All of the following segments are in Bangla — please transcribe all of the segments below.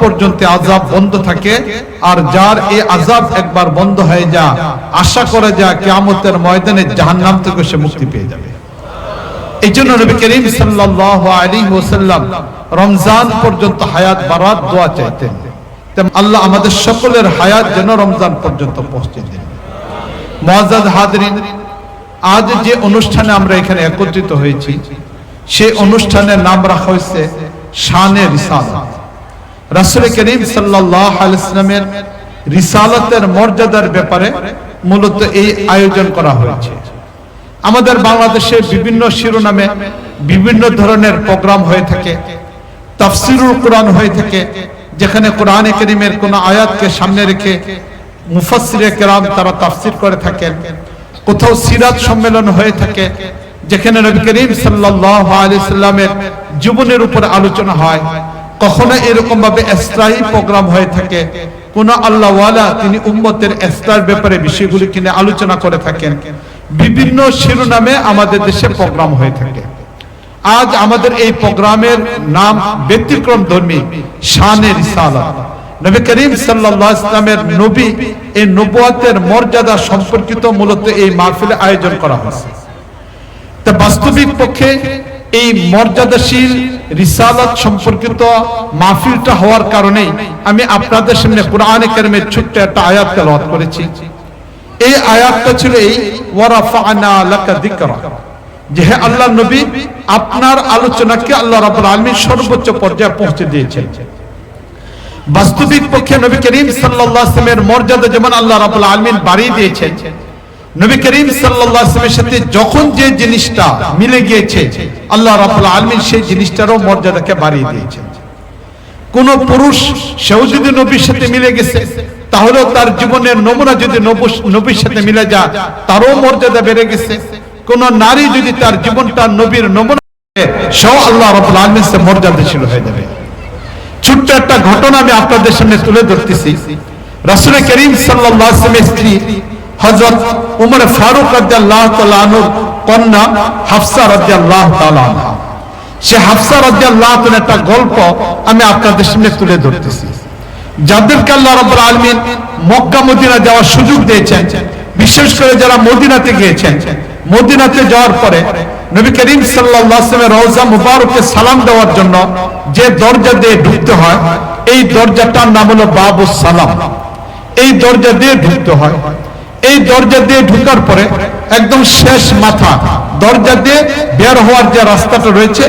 পর্যন্ত আজাব বন্ধ থাকে। আর যার এই আজাব একবার বন্ধ হয়ে যা, আশা করা যায় কিয়ামতের ময়দানে জাহান্নাম থেকে সে মুক্তি পেয়ে যাবে। এই জন্য নবী করিম সাল্লাল্লাহু আলাইহি ওয়াসাল্লাম রমজান পর্যন্ত হায়াত, বারাত দোয়া চাইতেন। আল্লাহ আমাদের সকলের হায়াত যেন রমজান পর্যন্ত পৌঁছে দেন। মুআজ্জাজ হাজরিন, আজ যে অনুষ্ঠানে আমরা এখানে একত্রিত হয়েছি সেই অনুষ্ঠানের নাম রাখা হয়েছে শানে রিসালাত। রাসূল করিম সাল্লামের রিসালাতের মর্যাদার ব্যাপারে মূলত এই আয়োজন করা হয়েছে। আমাদের বাংলাদেশে বিভিন্ন শিরোনামে বিভিন্ন ধরনের প্রোগ্রাম হয়ে থাকে, তাফসিরুল কোরআন হয়ে থাকে, যেখানে কোরআনে করিমের কোন আয়াতকে সামনে রেখে মুফাসসিরে কেরাম তারা তাফসির করে থাকেন। কোথাও সিরাত সম্মেলন হয়ে থাকে, যেখানে নবী করিম সাল্লাল্লাহু আলাইহি সাল্লামের জীবনের উপর আলোচনা হয়। কখনো এরকম ভাবে স্থায়ী প্রোগ্রাম হয়ে থাকে। কোন আল্লাহওয়ালা তিনি উম্মতের এস্তার ব্যাপারে বিষয়গুলি কিনে আলোচনা করে থাকেন। বিভিন্ন শিরোনামে আমাদের দেশে প্রোগ্রাম হয়ে থাকে। আজ আমাদের এই প্রোগ্রামের নাম ব্যতিক্রম ধর্মী, শানে রিসালাত। নবী করিম সাল্লাল্লাহু ইসলামের নবী এই নবুয়াতের মর্যাদা সম্পর্কিত মূলত এই মাহফিলে আয়োজন করা হয়েছে। তা বাস্তবিক পক্ষে এই মর্যাদাশীল রিসালাত সম্পর্কিত মাহফিলটা হওয়ার কারণে আমি আপনাদের সামনে কোরআনে কারিমের ছোট্ট একটা আয়াত তেলাওয়াত করেছি। এই আয়াতটা ছিল এই ওয়ারাফানা লাকা যিকরা যে হে আল্লাহ নবী, আপনার আলোচনাকে আল্লাহ রাব্বুল আলামিন সর্বোচ্চ পর্যায়ে পৌঁছে দিয়েছেন। বাস্তবিক পক্ষে নবী করিম সাল্লাল্লাহু আলাইহি ওয়াসাল্লামের মর্যাদা যেমন আল্লাহ রাব্বুল আলামিন বাড়িয়ে দিয়েছেন নবী করিম ওয়াসাল্লামের সাথে যখন যে জিনিসটা মিলে গিয়েছে, আল্লাহ রাব্বুল আলামিন সেই জিনিসটারও মর্যাদাকে বাড়িয়ে দিয়েছেন। কোন পুরুষ সেও যদি নবীর সাথে মিলে গেছে, তাহলেও তার জীবনের নমুনা যদি নবীর সাথে মিলে যায়, তারও মর্যাদা বেড়ে গেছে। কোন নারী যদি তার জীবনটা নবীর নমুনা সেও আল্লাহ রাব্বুল আলামিন সে মর্যাদাশীল হয়ে যাবে। ছোট্ট একটা ঘটনা আমি আপনাদের সামনে তুলে ধরতেছি। রাসূল করিম ওয়াসাল্লামের স্ত্রী হযরত উমর ফারুক তাআলা আনহুর কন্যা হাফসা তাআলা সে হাফসা তাআলা একটা গল্প আমি আপনাদের সামনে তুলে ধরতেছি। যাদেরকে আল্লাহ রাব্বুল আলামিন মক্কা, মদিনা যাওয়ার সুযোগ দিয়েছেন, বিশেষ করে যারা মদিনাতে গিয়েছেন, মদিনাতে যাওয়ার পরে নবী করিম আলাইহি রওজা মুবারকে সালাম দেওয়ার জন্য যে দরজা দিয়ে ঢুকতে হয়, এই দরজাটার নাম হলো বাবুস সালাম। এই দরজা দিয়ে ঢুকতে হয়। এই দরজা দিয়ে ঢুকার পরে একদম শেষ মাথা দরজা দিয়ে বের হওয়ার যে রাস্তাটা রয়েছে,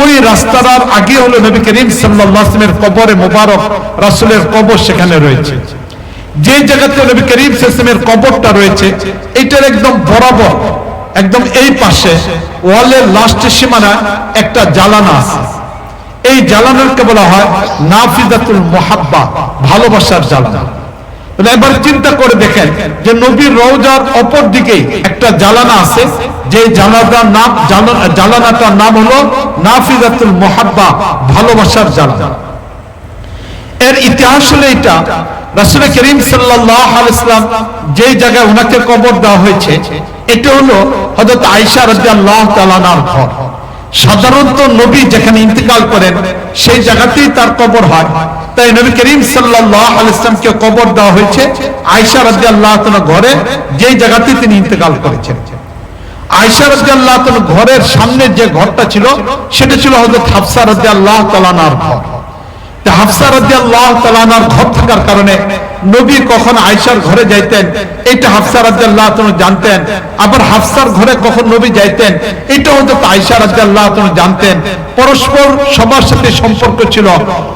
ওই রাস্তার আগে হলো নবী করিম ওয়াসাল্লামের কবরে মোবারক রাসুলের কবর সেখানে রয়েছে। যে জায়গাতে নবী করিম সাল্লামের কবরটা রয়েছে, এটার একদম বরাবর, একদম এই পাশে ওয়ালের লাস্টের সীমানা একটা জ্বালানা আছে। এই জ্বালানোকে বলা হয় নাফিজাতুল মুহাব্বা, ভালোবাসার জ্বালানা। এবার চিন্তা করে দেখেন যে নবীর রওজার অপর দিকে একটা জ্বালানা আছে। যে জ্বালানার নাম জ্বালানাটার নাম হলো নাফিজাতুল মুহাব্বা, ভালোবাসার জ্বালানা এর ইতিহাস হলো এটা রাসূল করিম যে জায়গায় ওনাকে কবর দেওয়া হয়েছে, এটা হলো হযরত আয়েশা রাদিয়াল্লাহু তাআলার ঘর। সাধারণত নবী যেখানে ইন্তেকাল করেন, সেই জায়গাতেই তার কবর হয়। তাই নবী করিম সাল্লামকে কবর দেওয়া হয়েছে আয়সা রাজি আল্লাহ ঘরে যে জায়গাতে তিনি ইন্তেকাল করেছেন। আয়েশা রাজি আল্লাহ ঘরের সামনে যে ঘরটা ছিল, সেটা ছিল হযরত হাফসা আল্লাহ তালানার ঘর। এটা তাআলা জানতেন। পরস্পর সবার সাথে সম্পর্ক ছিল,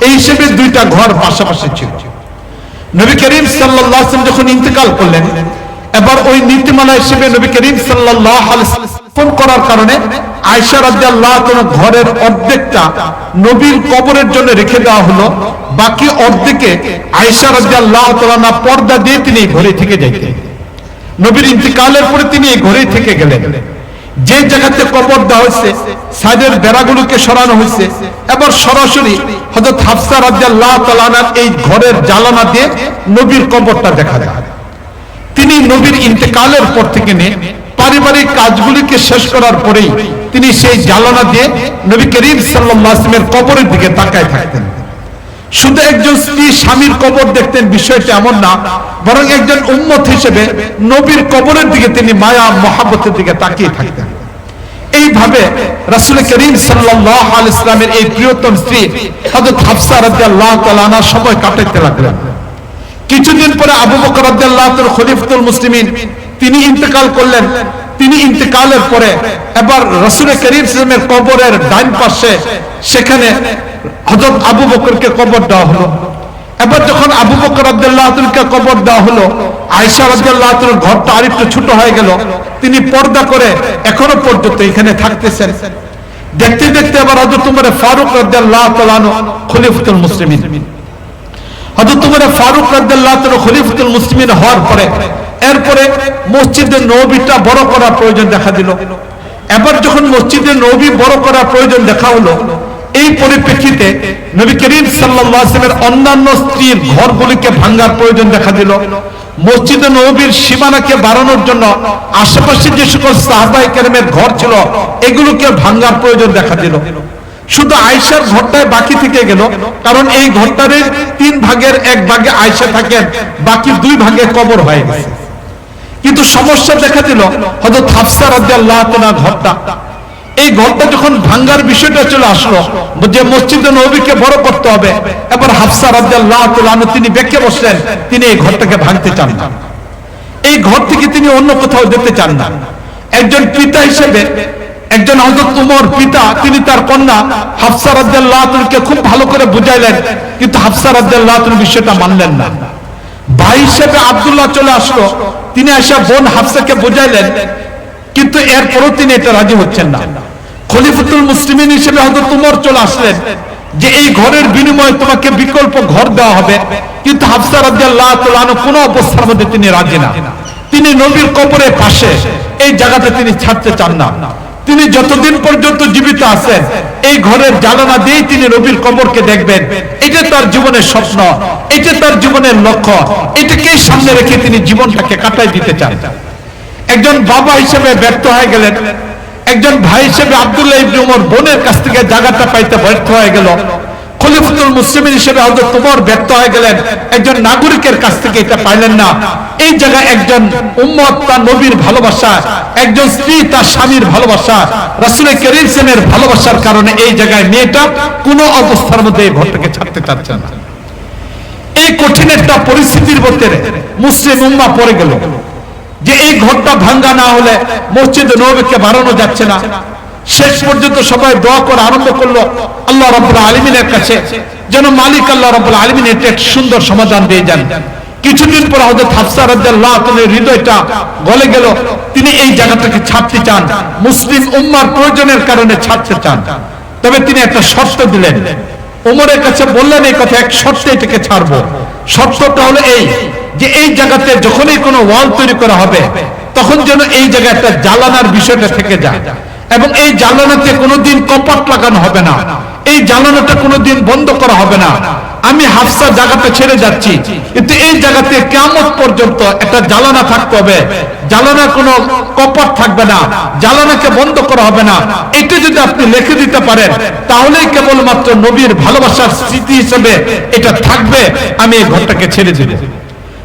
এই হিসেবে দুইটা ঘর পাশাপাশি ছিল। নবী করিম ওয়াসাল্লাম যখন ইন্তেকাল করলেন এবার ওই নীতিমালা হিসেবে নবী করিম সাল্লাল্লাহু ফোন করার কারণে রাদিয়াল্লাহু তাআলা ঘরের অর্ধেকটা নবীর কবরের জন্য রেখে দেওয়া হলো। বাকি অর্ধেকে আয়েশা রাদিয়াল্লাহু তাআলা না পর্দা দিয়ে তিনি ঘরে থেকে যাইতেন। নবীর ইন্তেকালের পরে তিনি এই থেকে গেলেন। যে জায়গাতে কবর দেওয়া হয়েছে, সাইডের বেড়াগুলোকে সরানো হয়েছে। এবার সরাসরি হযরত হাফসা রাদিয়াল্লাহু তাআলার এই ঘরের জ্বালানা দিয়ে নবীর কবরটা দেখা যায়। তিনি নবীর ইন্তেকালের পর থেকে নিয়ে পারিবারিক কাজগুলিকে শেষ করার পরেই তিনি সেই জ্বালানা দিয়ে নবী করিম ওয়াসাল্লামের কবরের দিকে তাকায় থাকতেন। শুধু একজন স্ত্রী স্বামীর কবর দেখতেন, বিষয়টা এমন না, বরং একজন উম্মত হিসেবে নবীর কবরের দিকে তিনি মায়া, মহাব্বতের দিকে তাকিয়ে থাকতেন। এইভাবে রাসুল করিম সাল্লাহ আল ইসলামের এই প্রিয়তম স্ত্রী হযরত হাফসা তাআলা আনহার সময় কাটাইতে লাগলেন। কিছুদিন পরে আবু বকর তাআলা মুসলিমিন, তিনি ইন্তেকাল করলেন। তিনি ইন্তেকালের পরে এবার রাসূল করিম সাল্লামের কবরের ডান পাশে, সেখানে হযরত আবু বকরকে কবর দেওয়া হলো। এবার যখন আবু বকর তাআলাকে কবর দেওয়া হলো রাদিয়াল্লাহু তাআলার ঘরটা আরেকটু ছোট হয়ে গেল। তিনি পর্দা করে এখনও পর্যন্ত এখানে থাকতেছেন। দেখতে দেখতে আবার হযরত উমর ফারুক তাআলা খলিফাতুল মুসলিমিন। উমর ফারুক রাদিয়াল্লাহু তাআলা খলিফাতুল মুসলিমিন হওয়ার পরে, এরপরে মসজিদে নববীটা বড় করার প্রয়োজন দেখা দিল। এবার যখন মসজিদে নবী বড় করার প্রয়োজন দেখা হলো, এই পরিপ্রেক্ষিতে নবী করিম ওয়াসাল্লামের অন্যান্য স্ত্রীর ঘরগুলিকে ভাঙার প্রয়োজন দেখা দিল। মসজিদে নবীর সীমানাকে বাড়ানোর জন্য আশেপাশে যে সকল সাহাবাই কেরামের ঘর ছিল, এগুলোকে ভাঙার প্রয়োজন দেখা দিল। শুধু আয়সার ঘরটায় বাকি থেকে গেল। কারণ এই ঘরটার তিন ভাগের এক ভাগে আয়সা থাকেন, বাকি দুই ভাগে কবর হয়ে গেছে। কিন্তু সমস্যা দেখা দিল হয়তো হাফসা রাদিয়াল্লাহু তাআলা ঘরটা। এই ঘরটা যখন ভাঙ্গার বিষয়টা চলে আসলো, যে মসজিদে নবীকে বড় করতে হবে, এবার হাফসা রাদিয়াল্লাহু তাআলা তিনি বেঁকে বসলেন, তিনি এই ঘরটাকে ভাঙতে চান না। এই ঘর থেকে তিনি অন্য কোথাও যেতে চান না। একজন পিতা হিসেবে একজন হযরত উমর পিতা, তিনি তার কন্যা হাফসা রাদিয়াল্লাহু খুব ভালো করে বুঝাইলেন, কিন্তু হাফসা রাদিয়াল্লাহু বিষয়টা মানলেন না। ভাই হিসেবে আব্দুল্লাহ চলে আসলো, তিনি এসে বোন হাফসাকে বুঝাইলেন, কিন্তু এরপরও তিনি এটা রাজি হচ্ছেন না। খলিফাতুল মুসলিমিন হিসেবে হয়তো তোমার চলে আসলেন, যে এই ঘরের বিনিময়ে তোমাকে বিকল্প ঘর দেওয়া হবে, কিন্তু হাফসা তাআলা কোনো অবস্থার মধ্যে তিনি রাজি না। তিনি নবীর কবরের পাশে এই জায়গাতে তিনি ছাড়তে চান না। তিনি যতদিন পর্যন্ত জীবিত আছেন, এই ঘরের জানানা দিয়েই তিনি নবীর কবরকে দেখবেন। এটা তার জীবনের স্বপ্ন, এটা তার জীবনের লক্ষ্য, এটাকেই সামনে রেখে তিনি জীবনটাকে কাটাই দিতে চান। একজন বাবা হিসেবে ব্যর্থ হয়ে গেলেন, একজন ভাই হিসেবে আব্দুল্লাহ ইবনে উমর বোনের কাছ থেকে জায়গাটা পাইতে ব্যর্থ হয়ে গেল, খলিফাতুল মুসলিমিন হিসেবে হযরত তোমার ব্যর্থ হয়ে গেলেন, একজন নাগরিকের কাছ থেকে এটা পাইলেন না। এই জায়গায় একজন উম্মত তার নবীর ভালোবাসা, একজন স্ত্রী তার স্বামীর ভালোবাসা, রাসূলের করিম সাল্লাল্লাহু ভালোবাসার কারণে এই জায়গায় মেয়েটা কোনো অবস্থার মধ্যে এই ঘরটাকে ছাড়তে চাচ্ছে না। এই কঠিন একটা পরিস্থিতির মধ্যে মুসলিম উম্মা পড়ে গেল। যে এই ঘরটা ভাঙ্গা না হলে মসজিদে নবীকে বাড়ানো যাচ্ছে না। শেষ পর্যন্ত সবাই দোয়া করা আরম্ভ করল, আল্লাহ রাব্বুল আলমিনের কাছে যেন মালিক আল্লাহ রাব্বুল আলামিন এটা সুন্দর সমাধান দিয়ে যান। কিছুদিন পর হযরত হাফসা রাদিয়াল্লাহু হৃদয়টা গলে গেল। তিনি এই জায়গাটাকে ছাড়তে চান। মুসলিম উম্মার প্রয়োজনের কারণে ছাড়তে চান। তবে তিনি একটা শর্ত দিলেন। ওমরের কাছে বললেন এই কথা, এক শর্তে এটাকে ছাড়বো। শর্তটা হলো এই যে এই জায়গাতে যখনই কোনো ওয়াল তৈরি করা হবে, তখন যেন এই জায়গায় একটা জ্বালানার বিষয়টা থেকে যায়। এবং এই জ্বালানাতে কোনোদিন কপাট লাগানো হবে না। এই জ্বালানাটা কোনোদিন বন্ধ করা হবে না। আমি হাফসা জায়গাতে ছেড়ে যাচ্ছি। কিন্তু এই জায়গাতে কেমন পর্যন্ত একটা জ্বালানা থাকতে হবে। জ্বালানার কোনো কপট থাকবে না। জ্বালানাকে বন্ধ করা হবে না। এটা যদি আপনি লিখে দিতে পারেন, তাহলেই কেবলমাত্র নবীর ভালোবাসার স্মৃতি হিসেবে এটা থাকবে। আমি এই ঘরটাকে ছেড়ে দেব।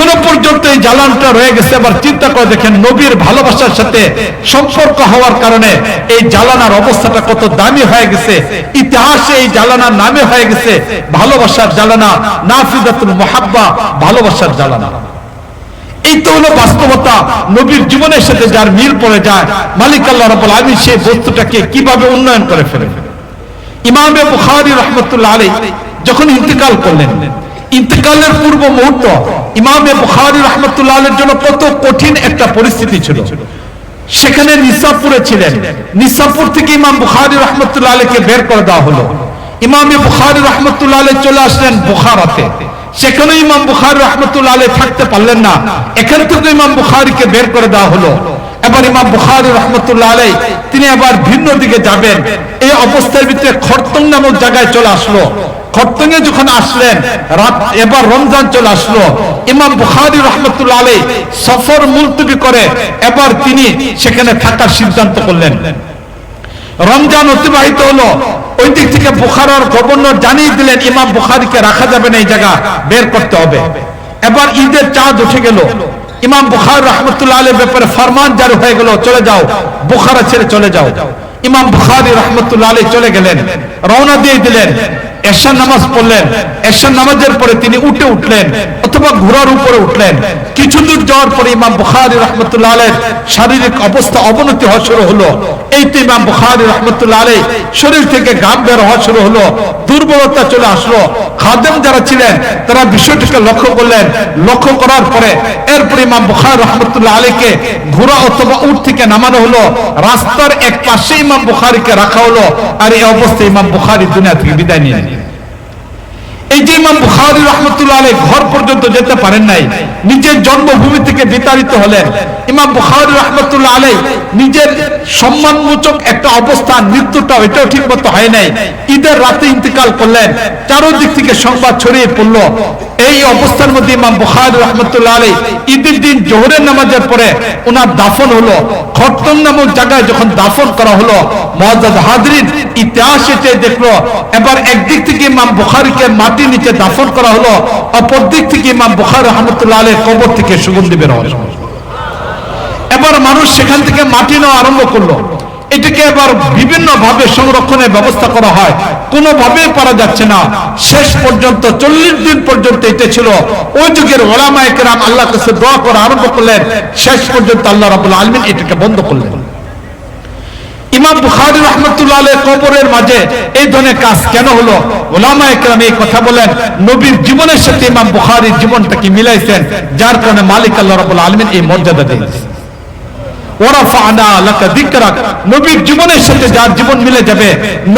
এখনও পর্যন্ত এই জ্বালানটা রয়ে গেছে। আবার চিন্তা করে দেখেন, নবীর ভালোবাসার সাথে সম্পর্ক হওয়ার কারণে এই জ্বালানার অবস্থাটা কত দামি হয়ে গেছে। ইতিহাসে এই জ্বালানার নামে হয়ে গেছে, ভালোবাসার জ্বালানা, নাফিদাতুল মোহাব্বা, ভালোবাসার জ্বালানা। এই তো হলো বাস্তবতা, নবীর জীবনের সাথে যার মিল পড়ে যায়, মালিক আল্লাহ সেই বস্তুটাকে কীভাবে উন্নয়ন করে ফেলেন। ইমামে বুখারী রাহমাতুল্লাহ আলাইহি যখন ইন্তেকাল করলেন ইন্তেকালের পূর্ব মুহূর্ত। ইমামে বুখারী রাহমাতুল্লাহ জন্য কত কঠিন একটা পরিস্থিতি ছিল। সেখানে নিসাপুরে ছিলেন। নিসাপুর থেকে ইমাম বুখারী রাহমাতুল্লাহ আলাইহিকে বের করে দেওয়া হলো। ইমামে বুখারী রাহমাতুল্লাহ চলে আসলেন বুখারাতে। সেখানে ইমাম বুখারি রহমতুল্লাহ থাকতে পারলেন না। এখান থেকে ইমাম বুখারিকে বের করে দেওয়া হলো। এবার ইমাম বুখারি রহমতুল্লাহ আলাই তিনি আবার ভিন্ন দিকে যাবেন। এই অবস্থার ভিতরে খরতং নামক জায়গায় চলে আসলো। খরতঙ্গে যখন আসলেন, রাত এবার রমজান চলে আসলো। ইমাম বুখারি রহমতুল্লাহ আলাই সফর মুলতবি করে এবার তিনি সেখানে থাকার সিদ্ধান্ত করলেন। রমজান অতিবাহিত হলো। ওই দিক থেকে বুখারার গভর্নর জানিয়ে দিলেন, ইমাম বুখারিকে রাখা যাবে না এই জায়গা, বের করতে হবে। এবার ঈদের চাঁদ উঠে গেল। ইমাম বুখার রহমতুল্লাহ আলের ব্যাপারে ফরমান জারি হয়ে গেল, চলে যাও। বুখারা ছেড়ে চলে যাও। ইমাম বুখারি রহমতুল্লাহ আলী চলে গেলেন, রওনা দিয়ে দিলেন, এশার নামাজ পড়লেন, এশার নামাজের পরে তিনি উঠে উঠলেন অথবা ঘোড়ার উপরে উঠলেন। কিছু দূর যাওয়ার পরে ইমাম বুখারি রহমতুল্লাহ আলের শারীরিক অবস্থা অবনতি হওয়া শুরু হলো। এই তো ইমাম বুখারি রহমতুল্লাহ আলী শরীর থেকে গাম বের হওয়া শুরু হলো, দুর্বলতা চলে আসলো। খাদেম যারা ছিলেন, তারা বিষয়টিকে লক্ষ্য করলেন। লক্ষ্য করার পরে এরপরে ইমাম বুখারি রহমতুল্লাহ আলীকে ঘোড়া অথবা উঠ থেকে নামানো হলো। রাস্তার এক পাশে ইমাম বুখারিকে রাখা হলো। আর এই অবস্থায় ইমাম বুখারি দুনিয়া থেকে বিদায় নিয়ে। এই যে ইমাম বুখারী রহমতুল্লাহ আলাই ঘর পর্যন্ত যেতে পারেন নাই, নিজের জন্মভূমি থেকে বিতাড়িত হলেন। ইমাম বুখারী রহমতুল্লাহ আলাই নিজের সম্মানমূচক একটা অবস্থান মৃত্যুটা এটাও ঠিক মতো হয় নাই। ঈদের রাতে ইন্তেকাল করলেন, চারোদিক থেকে সংবাদ ছড়িয়ে পড়ল। এই অবস্থার মধ্যে ইমাম বুখারী রহমতুল্লাহ আলাই ঈদের দিন জোহরের নামাজের পরে ওনার দাফন হলো। খরতম নামক জায়গায় যখন দাফন করা হলো মহাজাদ হাজরিন ইতিহাস এসে দেখল, এবার একদিক থেকে ইমাম বুখারীকে মাটির নিচে দাফন করা হলো। অপর দিক থেকে ইমাম বুখার রহমতুল্লাহ আলের কবর থেকে সুগন্ধি বের হলো এবার মানুষ সেখান থেকে মাটি নেওয়া আরম্ভ করল। এটাকে এবার বিভিন্ন ভাবে সংরক্ষণের ব্যবস্থা করা হয়। কোনোভাবেই পারা যাচ্ছে না। শেষ পর্যন্ত, চল্লিশ দিন পর্যন্ত এটা ছিল। ওই যুগের ওলামায় কেরাম আল্লাহ কাছে দোয়া করা আরম্ভ করলেন। শেষ পর্যন্ত আল্লাহ রাবুল আলমিন এটাকে বন্ধ করলেন। ইমাম বুখারী রহমতুল্লাহ কবরের মাঝে এই ধরনের কাজ কেন হলো? ওলামা একরাম এই কথা বলেন, নবীর জীবনের সাথে ইমাম বুখারীর জীবনটাকে মিলাইছেন? যার কারণে মালিক আল্লাহ রাব্বুল আলামিন এই মর্যাদা দিয়েছেন। নবীর জীবনের সাথে যার জীবন মিলে যাবে,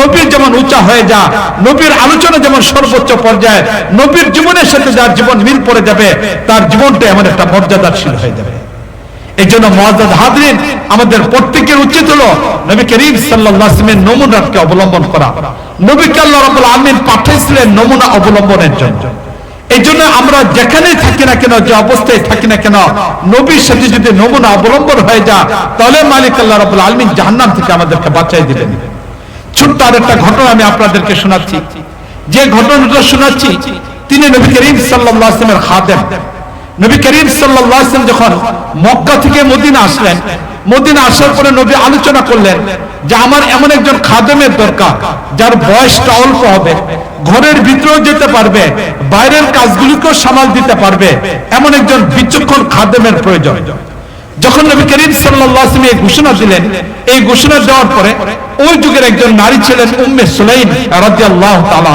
নবীর যেমন উঁচা হয়ে যা, নবীর আলোচনা যেমন সর্বোচ্চ পর্যায়ে, নবীর জীবনের সাথে যার জীবন মিল পড়ে যাবে, তার জীবনটা এমন একটা মর্যাদাশীল হয়ে যাবে। এই জন্য মহাজাদ হাজরিন আমাদের প্রত্যেকের উচিত হলো নবী করিম সাল্লামের নমুনাকে অবলম্বন করা। নবীকে আল্লাহ রাব্বুল আমিন পাঠাইছিলেন নমুনা অবলম্বনের জন্য। এই জন্য আমরা যেখানেই থাকি না কেন, যে অবস্থায় থাকি না কেন, নবীর সাথে যদি নমুনা অবলম্বন হয়ে যা তাহলে মালিক আল্লাহ রাব্বুল আলমিন জাহান্নাম থেকে আমাদেরকে বাঁচাই দিবেন। ছোট্ট আর একটা ঘটনা আমি আপনাদেরকে শোনাচ্ছি। যে ঘটনাটা শোনাচ্ছি, তিনি নবী করিম সাল্লাহ আসলামের খাদেম। নবী করিম সাল্লাম যখন মক্কা থেকে মদিনা আসলেন, মদিনা আসার পরে নবী আলোচনা করলেন যে আমার এমন একজন খাদেমের দরকার, যার বয়সটা অল্প হবে, ঘরের ভিতরেও যেতে পারবে, বাইরের কাজগুলিকেও সামাল দিতে পারবে, এমন একজন বিচক্ষণ খাদেমের প্রয়োজন। যখন নবী করিম সাল্লাম এই ঘোষণা দিলেন, এই ঘোষণা দেওয়ার পরে ওই যুগের একজন নারী ছিলেন উম্মে সুলাইম রাদিয়াল্লাহু তাআলা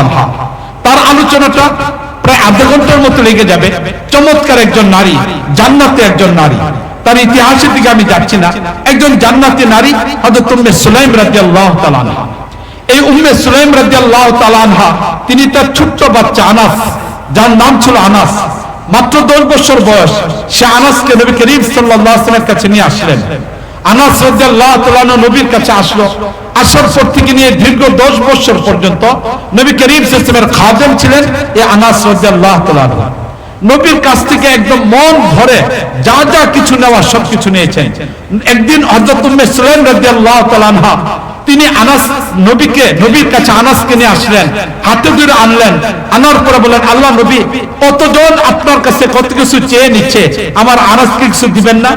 তার আলোচনাটা প্রায় আধা ঘণ্টার মতো লেগে যাবে। চমৎকার একজন নারী, জান্নাতে একজন নারী। তার ইতিহাসের দিকে আমি যাচ্ছি না। একজন জান্নাতি নারী, হযরত উম্মে সুলাইম রাদিয়াল্লাহু তাআলা এই উম্মে সুলাইম রাদিয়াল্লাহু তাআলা তিনি তার ছোট্ট বাচ্চা আনাস, যার নাম ছিল আনাস। মাত্র দশ বছর বয়স, সে আনাসকে নবী করিম সাল্লাল্লাহু আলাইহি কাছে নিয়ে আসলেন। আনাস রাদিয়াল্লাহু তাআলা নবীর কাছে আসলো। আসার পর থেকে নিয়ে দীর্ঘ দশ বছর পর্যন্ত নবী করিম সাল্লামের খাদেম ছিলেন এই আনাস রাদিয়াল্লাহু তাআলা নবীর কাছ থেকে একদম মন ভরে যা যা কিছু নেওয়া সব কিছু নিয়েছেন। একদিন হযরত উম্মে সুলাইম রাদিয়াল্লাহু তাআলা আনহা, তিনি আনাস নবীকে, নবীর কাছে আনাসকে নিয়ে আসলেন, হাতে ধরে আনলেন, আনার পরে বলেন আল্লাহ নবী, কতজন আপনার কাছে কত কিছু চেয়ে নিচ্ছে? আমার আনাসকে কিছু দিবেন না?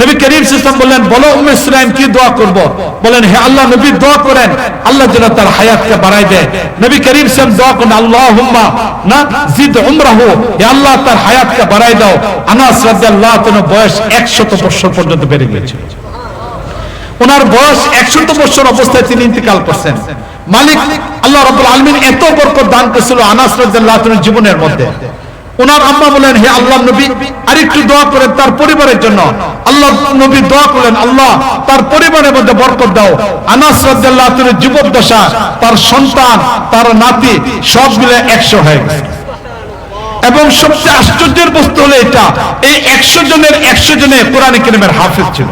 নবী করিম সাল্লাম বললেন, বলো উম্মে সুলাইম কি দোয়া করব? বলেন, হে আল্লাহ, নবী দোয়া করেন, আল্লাহ যেন তার হায়াতকে বাড়াই দেয়। নবী করিম সাল্লাম দোয়া করেন, আল্লাহুম্মা না জিদ উমরাহু, হে আল্লাহ, তার হায়াতকে বাড়াই দাও। আনাস রাদিয়াল্লাহু তাআলা বয়স 100 বছর পর্যন্ত বেড়ে গিয়েছিল। ওনার বয়স 100 বছর অবস্থায় তিনি ইন্তেকাল করছেন। মালিক আল্লাহ রাব্বুল আলামিন এত বরকত দান করেছিল আনাস রাদিয়াল্লাহু তাআলার জীবনের মধ্যে। ওনার আম্মা বলেন, হে আল্লাহ নবী, আরেকটু দোয়া করেন তার পরিবারের জন্য। আল্লাহ নবী দোয়া করলেন, আল্লাহ, তার পরিবারের মধ্যে বরকত দাও। আনাস রাদিয়াল্লাহু তাআলার যুবক দশা তার সন্তান, তার নাতি, সব মিলে 100 হয়ে গেছে। এবং সবচেয়ে আশ্চর্যের বস্তু হলো এটা, এই একশো জনের একশো জনে কোরআনে কেরিমের হাফেজ ছিল।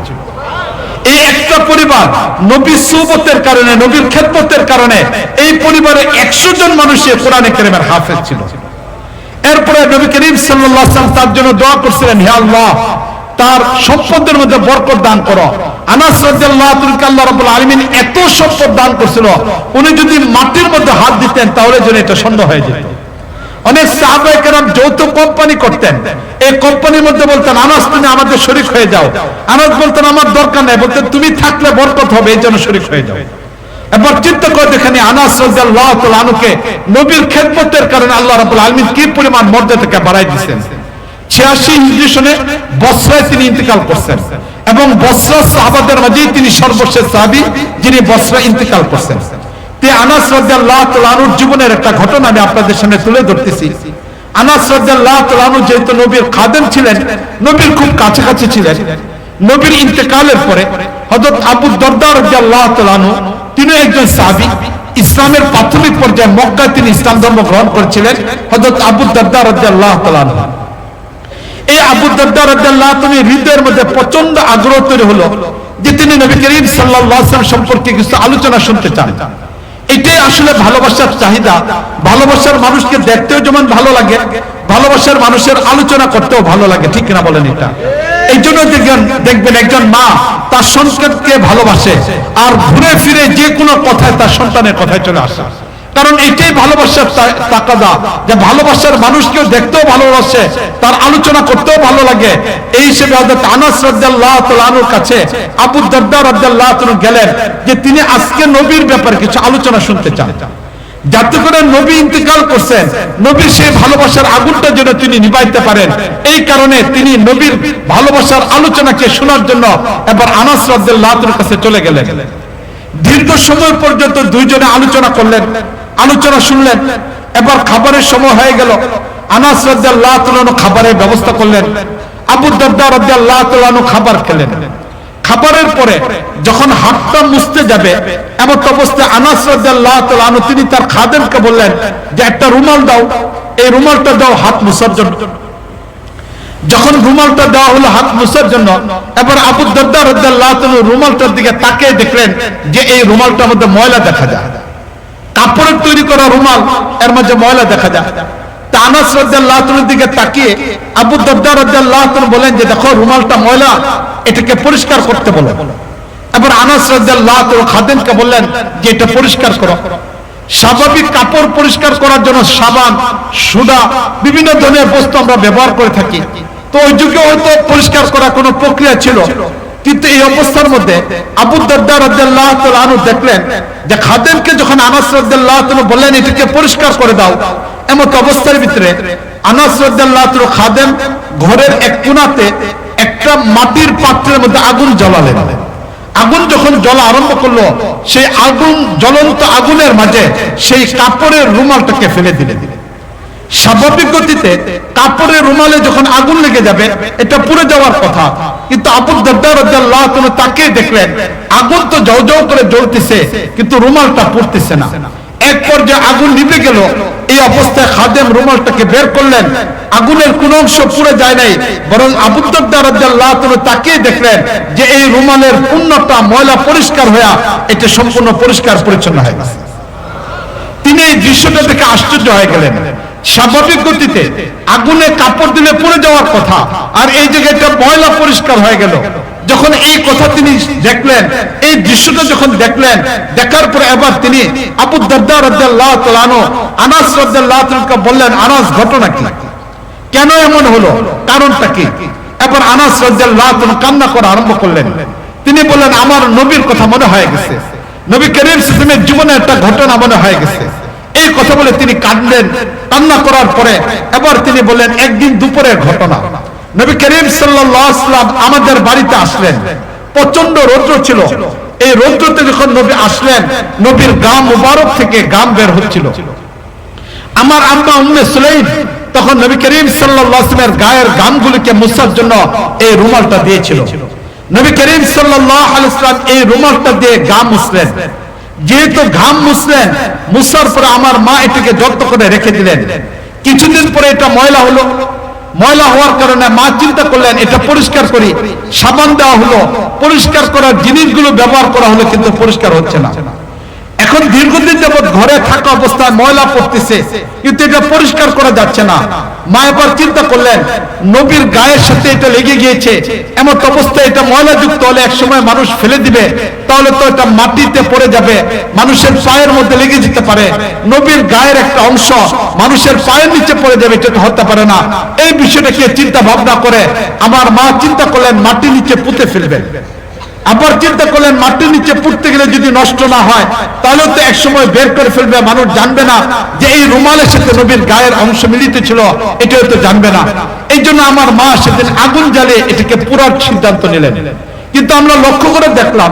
এই একটা পরিবার নবীর সুবতের কারণে, নবীর খেদমতের কারণে, এই পরিবারে একশো জন মানুষের কোরআনে কেরিমের হাফেজ ছিল। এরপরে নবী করিম আলাইহি তার জন্য দোয়া করছিলেন, হে আল্লাহ, তার সম্পদের মধ্যে বরকত দান করো। এত সম্পদ দান করছিল, উনি যদি মাটির মধ্যে হাত দিতেন, তাহলে যেন এটা সন্দেহ হয়ে যেত। অনেক যৌথ কোম্পানি করতেন। এই কোম্পানির মধ্যে বলতেন, আনাস, তুমি আমাদের শরীক হয়ে যাও। আনাস বলতেন, আমার দরকার নাই। বলতেন, তুমি থাকলে বরকত হবে, এই জন্য শরীক হয়ে যাও। চিন্তা করে দেখেন আনাস নবীর খেদমতের কারণে আল্লাহ কি পরিমাণ বাড়াই দিয়েছেন 86 হিজরি সনে বসরায় তিনি ইন্তেকাল করছেন এবং বসরা সাহাবাদের তিনি সর্বশেষ যিনি বসরা ইন্তেকাল করছেন। তে আনাস জীবনের একটা ঘটনা আমি আপনাদের সামনে তুলে ধরতেছি। আনাস রাদিয়াল্লাহু তাআলা যেহেতু নবীর খাদেম ছিলেন, নবীর খুব কাছাকাছি ছিলেন, নবীর ইন্তেকালের পরে হযরত আবু দরদা রাদিয়াল্লাহু তাআলা তিনি একজন সাহাবী, ইসলামের প্রাথমিক পর্যায়ে মক্কায় তিনি ইসলাম ধর্ম গ্রহণ করেছিলেন, হযরত আবু দরদা রাদিয়াল্লাহু তাআলা এই আবু দরদা রাদিয়াল্লাহু তুমি হৃদয়ের মধ্যে প্রচণ্ড আগ্রহ তৈরি হলো যে তিনি নবী করিম ওয়াসাল্লাম সম্পর্কে কিছু আলোচনা শুনতে চান। এটাই আসলে ভালোবাসার চাহিদা। ভালোবাসার মানুষকে দেখতেও যেমন ভালো লাগে, ভালোবাসার মানুষের আলোচনা করতেও ভালো লাগে, ঠিক কিনা বলেন এটা? এই জন্য দেখবেন একজন মা তার সন্তানকে ভালোবাসে আর ঘুরে ফিরে যে কোনো কথায় তার সন্তানের কথায় চলে আসে। কারণ এটাই ভালোবাসার তাকাদা, যে ভালোবাসার মানুষকেও দেখতেও ভালোবাসে, তার আলোচনা করতেও ভালো লাগে। এই হিসেবে হযরত আনাস কাছে, আবু দারদা রাদিয়াল্লাহু গেলেন যে তিনি আজকে নবীর ব্যাপারে কিছু আলোচনা শুনতে চান। যাতে করে নবী ইন্তেকাল করছেন নবীর সেই ভালোবাসার আগুনটা যেন তিনি নিভাইতে পারেন। এই কারণে তিনি নবীর ভালোবাসার আলোচনাকে শোনার জন্য এবার আনাস তাআলার কাছে চলে গেলেন। দীর্ঘ সময় পর্যন্ত দুইজনে আলোচনা করলেন, আলোচনা শুনলেন, এবার খাবারের সময় হয়ে গেল। আনাস তাআলা খাবারের ব্যবস্থা করলেন। আবু দারদা তাআলা খাবার খেলেন। খাবারের পরে যখন হাতটা মুছতে যাবে, এমন অবস্থায় আনাস তাআলা তিনি তার খাদেমকে বললেন যে, একটা রুমাল দাও। এই রুমালটা দাও হাত মুছার জন্য। যখন রুমালটা দেওয়া হলো হাত মুছার জন্য, এবার আবু তাআলা রুমালটার দিকে তাকিয়ে দেখলেন যে, এই রুমালটার মধ্যে ময়লা দেখা যায়। কাপড়ের তৈরি করা রুমাল এর মধ্যে ময়লা দেখা যায়। স্বাভাবিক কাপড় পরিষ্কার করার জন্য সাবান সুদা বিভিন্ন ধরনের বস্তু আমরা ব্যবহার করে থাকি। তো ওই যুগে হয়তো পরিষ্কার করা কোনো প্রক্রিয়া ছিল। কিন্তু এই অবস্থার মধ্যে আবু দারদা তাআলা দেখলেন যে খাদেমকে যখন আনাস তাআলা বললেন, এটাকে পরিষ্কার করে দাও। এমন অবস্থার ভিতরে আনাস খাদেম ঘরের এক কোণাতে একটা মাটির পাত্রের মধ্যে আগুন জ্বালালেন। আগুন যখন জ্বলা আরম্ভ করল, সেই আগুন, জ্বলন্ত আগুনের মাঝে সেই কাপড়ের রুমালটাকে ফেলে দিলে দিলে স্বাভাবিক গতিতে কাপড়ের রুমালে যখন আগুন লেগে যাবে, এটা পুড়ে যাওয়ার কথা। কিন্তু আবু দারদার তাকে দেখলেন, আগুন তো জল জল করে জ্বলতেছে, কিন্তু রুমালটা পড়তেছে না। এক পর্যায়ে আগুন নিভে গেল। এই অবস্থায় খাদেম রুমালটাকে বের করলেন। আগুনের কোন অংশ পুড়ে যায় নাই, বরং আবু দারদার তাকে দেখলেন যে এই রুমালের পূর্ণটা ময়লা পরিষ্কার হয়ে এটা সম্পূর্ণ পরিষ্কার পরিচ্ছন্ন হয়ে তিনি এই দৃশ্যটা দেখে আশ্চর্য হয়ে গেলেন। স্বাভাবিক গতিতে আগুনে কাপড় দিলে পড়ে যাওয়ার কথা, আর এই জায়গাটা ময়লা পরিষ্কার হয়ে গেল। যখন এই কথা তিনি দেখলেন, এই দৃশ্যটা যখন দেখলেন, দেখার পরে এবার তিনি আবু দারদা তাআলা আনাস বললেন, আনাস, ঘটনা কি? কেন এমন হলো? কারণটা কি? এবার আনাস রাদিয়াল্লাহু কান্না করা আরম্ভ করলেন। তিনি বললেন, আমার নবীর কথা মনে হয়ে গেছে। নবী করিম সাল্লামের জীবনে একটা ঘটনা মনে হয়ে গেছে। এই কথা বলে তিনি কাঁদলেন। কান্না করার পরে এবার তিনি বললেন, একদিন দুপুরের ঘটনা। নবী করিম সাল্লাম আমাদের বাড়িতে আসলেন। প্রচণ্ড রৌদ্র ছিল। এই রৌদ্রতে যখন নবী আসলেন, নবীর গাম মুবারক থেকে গাম বের হচ্ছিল। আমার আম্মা উম্মে সুলাইম তখন নবী করিম সাল্লামের গায়ের গামগুলিকে মুছার জন্য এই রুমালটা দিয়েছিল। নবী করিম সাল্লাম এই রুমালটা দিয়ে গাম মুছলেন। যেহেতু ঘাম মুছলেন মুসার পরে আমার মা এটিকে যত্ন করে রেখে দিলেন। কিছুদিন পরে এটা ময়লা হলো। ময়লা হওয়ার কারণে মা চিন্তা করলেন, এটা পরিষ্কার করি। সাবান দেওয়া হলো। পরিষ্কার করার জিনিসগুলো ব্যবহার করা হলো, কিন্তু পরিষ্কার হচ্ছে না। এখন দীর্ঘদিন যাবৎ ঘরে থাকা অবস্থায় ময়লা পড়তেছে, কিন্তু এটা পরিষ্কার করা যাচ্ছে না। মা এবার চিন্তা করলেন, নবীর গায়ের সাথে এটা লেগে গিয়েছে, এমন অবস্থায় এটা ময়লা যুক্ত হলে এক সময় মানুষ ফেলে দিবে, তাহলে তো এটা মাটিতে পড়ে যাবে, মানুষের পায়ের মধ্যে লেগে যেতে পারে। নবীর গায়ের একটা অংশ মানুষের পায়ের নিচে পড়ে যাবে, এটা তো হতে পারে না। এই বিষয়টাকে চিন্তা ভাবনা করে আমার মা চিন্তা করলেন, মাটির নিচে পুঁতে ফেলবেন। আবার চিন্তা করলেন, মাটির নিচে পুড়তে গেলে যদি নষ্ট না হয় তাহলে তো এক সময় বের করে ফেলবে, মানুষ জানবে না যে এই রুমালের সাথে নবীর গায়ের অংশ মিলিত ছিল, এটাও তো জানবে না। এই জন্য আমার মা সেদিন আগুন জ্বালিয়ে এটাকে পুরার সিদ্ধান্ত নিলেন। কিন্তু আমরা লক্ষ্য করে দেখলাম,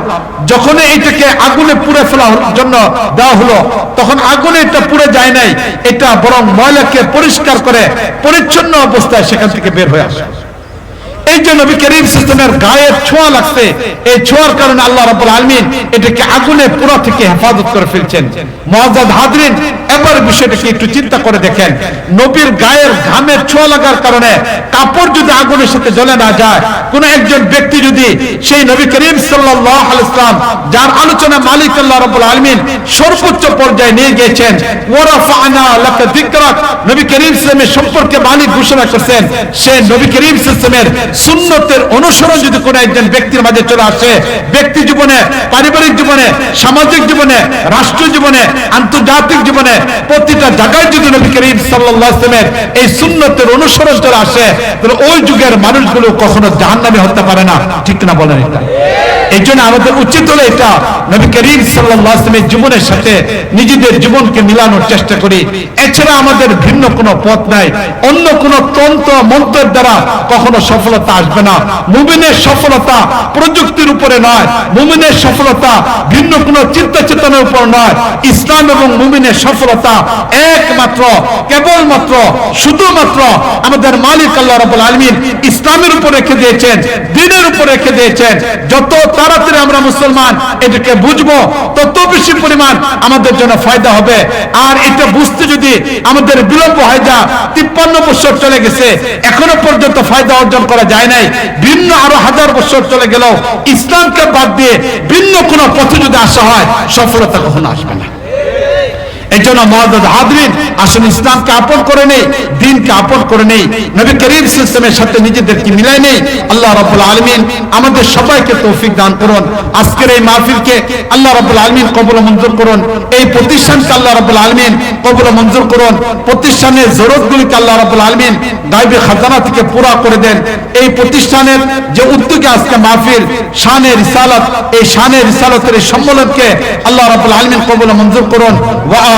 যখন এইটাকে আগুনে পুড়ে ফেলা জন্য দেওয়া হলো, তখন আগুনে এটা পুড়ে যায় নাই, এটা বরং ময়লাকে পরিষ্কার করে, পরিচ্ছন্ন অবস্থায় সেখান থেকে বের হয়ে আসে। এই যে নবী করিম সিস্টেমের গায়ে ছোঁয়া লাগছে। এই ছোঁয়ার কারণে আল্লাহ রাব্বুল আলামিন এটাকে আগুনে পুরা থেকে হেফাজত করে ফেলছেন। মুআজ্জাদ হাজরিন, এবার বিষয়টাকে একটু চিন্তা করে দেখেন। নবীর গায়ের ঘামের ছোঁয়া লাগার কারণে কাপড় যদি আগুনের সাথে জ্বলে না যায়, কোন একজন ব্যক্তি যদি সেই নবী করিম সাল্লাল্লাহু আলাইহি সাল্লাম যার আলোচনা মালিক আল্লাহ রাব্বুল আলামিন সর্বোচ্চ পর্যায়ে নিয়ে গিয়েছেন, ওয়ারাফানা লাকা যিকরাক নবী করিম সাল্লামের সম্পর্কে মালিক ঘোষণা করছেন, সে নবী করিম সুন্নতের অনুসরণ যদি কোনো একজন ব্যক্তির মাঝে চলে আসে, ব্যক্তি জীবনে, পারিবারিক জীবনে, সামাজিক জীবনে রাষ্ট্র জীবনে, আন্তর্জাতিক জীবনে, প্রতিটা জায়গায় যদি নবী করিম সাল্লামের এই সুন্নতের অনুসরণ চলে আসে, তাহলে ওই যুগের মানুষগুলো কখনো জাহান্নামে হতে পারে না। ঠিক না বলেন এটা? এই জন্য আমাদের উচিত হলো এটা। নবী করিম ওয়াসাল্লামের জীবনের সাথে নিজেদের জীবনকে মিলানোর চেষ্টা করি। এছাড়া আমাদের ভিন্ন কোনো পথ নাই। অন্য কোনো তন্ত্র মন্ত্রের দ্বারা কখনো সফলতা আসবে না। মুমিনের সফলতা প্রযুক্তির উপরে নয়। মুমিনের সফলতা ভিন্ন কোনো চিন্তা চেতনার উপর নয়। ইসলাম এবং মুমিনের সফলতা একমাত্র, কেবলমাত্র, শুধুমাত্র আমাদের মালিক আল্লাহ রাব্বুল আলামিন ইসলামের উপর রেখে দিয়েছেন, দিনের উপর রেখে দিয়েছেন। যত তাড়াতাড়ি আমরা মুসলমান এটাকে বুঝব। তত বেশি পরিমাণ আমাদের জন্য ফায়দা হবে। আর এটা বুঝতে যদি আমাদের বিলম্ব হয় যা, তিপ্পান্ন বছর চলে গেছে, এখনও পর্যন্ত ফায়দা অর্জন করা যায় নাই। ভিন্ন আরও হাজার বছর চলে গেল ইসলামকে বাদ দিয়ে ভিন্ন কোন পথে যদি আসা হয়, সফলতা কখনো আসবে আমাদের সবাইকে তৌফিক দান করুন। আজকের এই মাহফিলকে আল্লাহ রাব্বুল আলামিন কবুল মঞ্জুর করুন। এই প্রতিষ্ঠানকে আল্লাহ রাব্বুল আলামিন কবুল মঞ্জুর করুন। প্রতিষ্ঠানের জরুরতগুলিকে আল্লাহ রাব্বুল আলামিন গায়বে খাজানা থেকে পুরা করে দেন। এই প্রতিষ্ঠানের যে উদ্যোগে আজকে মাহফিল, শানে রিসালাত, এই শানে রিসালাতের এই সম্মেলনকে আল্লাহ রাব্বুল আলামিন কবুল মঞ্জুর করুন। ওয়া